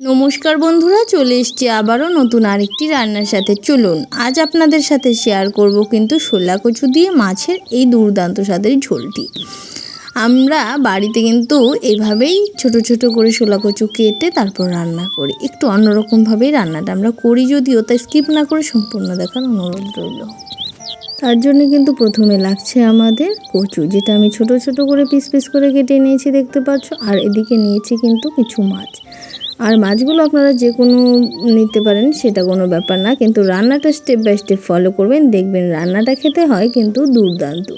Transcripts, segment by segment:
নমস্কার বন্ধুরা, চলে এসছি আবারও নতুন আরেকটি রান্নার সাথে। চলুন, আজ আপনাদের সাথে শেয়ার করব কিন্তু শোলা কচু দিয়ে মাছের এই দুর্দান্ত স্বাদের ঝোলটি। আমরা বাড়িতে কিন্তু এভাবেই ছোট ছোট করে শোলা কচু কেটে তারপর রান্না করি। একটু অন্যরকমভাবেই রান্নাটা আমরা করি যদিও, তাই স্কিপ না করে সম্পূর্ণ দেখার অনুরোধ রইল। তার জন্য কিন্তু প্রথমে লাগছে আমাদের কচু, যেটা আমি ছোট ছোট করে পিস পিস করে কেটে নিয়েছি, দেখতে পাচ্ছ। আর এদিকে নিয়েছি কিন্তু কিছু মাছ। আর মাছগুলো আপনারা যে কোনো নিতে পারেন, সেটা কোনো ব্যাপার না। কিন্তু রান্নাটা স্টেপ বাই স্টেপ ফলো করবেন, দেখবেন রান্নাটা খেতে হয় কিন্তু দুর্দান্ত।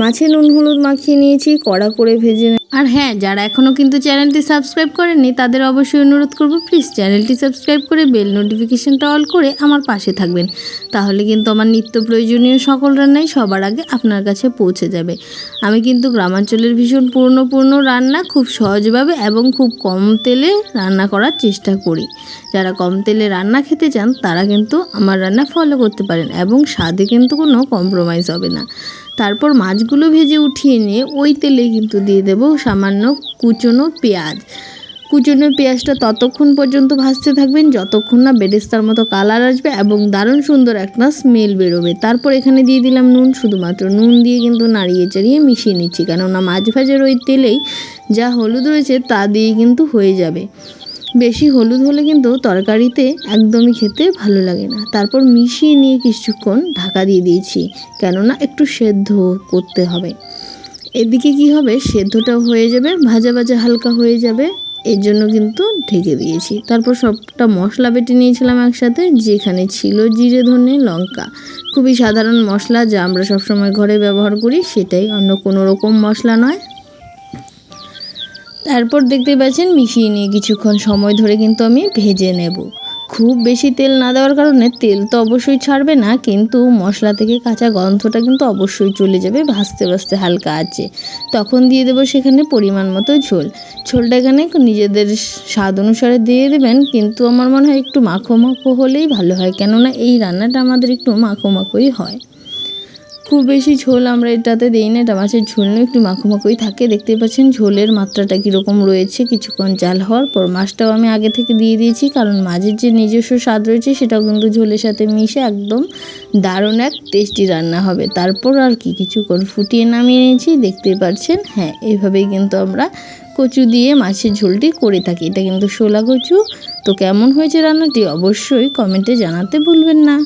মাছে নুন হলুদ মাখিয়ে নিয়েছি, কড়া করে ভেজে আর হ্যাঁ যারা এখনও কিন্তু চ্যানেলটি সাবস্ক্রাইব করেননি, তাদের অবশ্যই অনুরোধ করব প্লিজ চ্যানেলটি সাবস্ক্রাইব করে বেল নোটিফিকেশনটা অল করে আমার পাশে থাকবেন। তাহলে কিন্তু আমার নিত্য প্রয়োজনীয় সকল রান্নাই সবার আগে আপনার কাছে পৌঁছে যাবে। আমি কিন্তু গ্রামাঞ্চলের ভীষণ পূর্ণ পূর্ণ রান্না খুব সহজভাবে এবং খুব কম তেলে রান্না করার চেষ্টা করি। যারা কম তেলে রান্না খেতে চান, তারা কিন্তু আমার রান্না ফলো করতে পারেন এবং স্বাদে কিন্তু কোনো কম্প্রোমাইজ হবে না। তারপর মাছগুলো ভেজে উঠিয়ে নিয়ে ওই তেলে কিন্তু দিয়ে দেব সামান্য কুচনো পেঁয়াজ। কুচনো পেঁয়াজটা ততক্ষণ পর্যন্ত ভাজতে থাকবেন, যতক্ষণ না বেরেস্তার মতো কালার আসবে এবং দারুণ সুন্দর একটা স্মেল বেরোবে। তারপর এখানে দিয়ে দিলাম নুন, শুধুমাত্র নুন দিয়ে কিন্তু নাড়িয়ে চাড়িয়ে মিশিয়ে নিচ্ছি, কেননা মাছ ভাজার ওই তেলেই যা হলুদ রয়েছে তা দিয়ে কিন্তু হয়ে যাবে। বেশি হলুদ হলে কিন্তু তরকারিতে একদমই খেতে ভালো লাগে না। তারপর মিশিয়ে নিয়ে কিছুক্ষণ ঢাকা দিয়ে দিয়েছি, কেননা একটু সেদ্ধ করতে হবে। এদিকে কি হবে? সেদ্ধটাও হয়ে যাবে, ভাজা ভাজা হালকা হয়ে যাবে, এর জন্য কিন্তু ঢেকে দিয়েছি। তারপর সবটা মশলা বেটে নিয়েছিলাম একসাথে, যেখানে ছিল জিরে, ধনে, লঙ্কা। খুবই সাধারণ মশলা যা আমরা সবসময় ঘরে ব্যবহার করি, সেটাই অন্য কোনো রকম মশলা নয়। তারপর দেখতে পাচ্ছেন মিশিয়ে নিয়ে কিছুক্ষণ সময় ধরে কিন্তু আমি ভেজে নেব। খুব বেশি তেল না দেওয়ার কারণে তেল তো অবশ্যই ছাড়বে না, কিন্তু মশলা থেকে কাঁচা গন্ধটা কিন্তু অবশ্যই চলে যাবে, ভাজতে ভাজতে হালকা আছে। তখন দিয়ে দেবো সেখানে পরিমাণ মতো ঝোল। ঝোলটা এখানে নিজেদের স্বাদ অনুসারে দিয়ে দেবেন, কিন্তু আমার মনে হয় একটু মাখো মাখো হলেই ভালো হয়, কেননা এই রান্নাটা আমাদের একটু মাখো মাখোই হয়। খুব বেশি ঝোল আমরা এটাতে দিই না, এটা মাছের ঝোল নিয়ে একটু মাখো মাখোই থাকে। দেখতে পাচ্ছেন ঝোলের মাত্রাটা কীরকম রয়েছে, কিছুক্ষণ জাল হওয়ার পর মাছটাও আমি আগে থেকে দিয়ে দিয়েছি, কারণ মাছের যে নিজস্ব স্বাদ রয়েছে, সেটাও কিন্তু ঝোলের সাথে মিশে একদম দারুণ এক টেস্টি রান্না হবে। তারপর আর কি কিছুক্ষণ ফুটিয়ে নামিয়ে নিয়েছি দেখতে পাচ্ছেন হ্যাঁ এইভাবেই কিন্তু আমরা কচু দিয়ে মাছের ঝোলটি করে থাকি। এটা কিন্তু শোলা কচু। তো কেমন হয়েছে রান্নাটি অবশ্যই কমেন্টে জানাতে ভুলবেন না।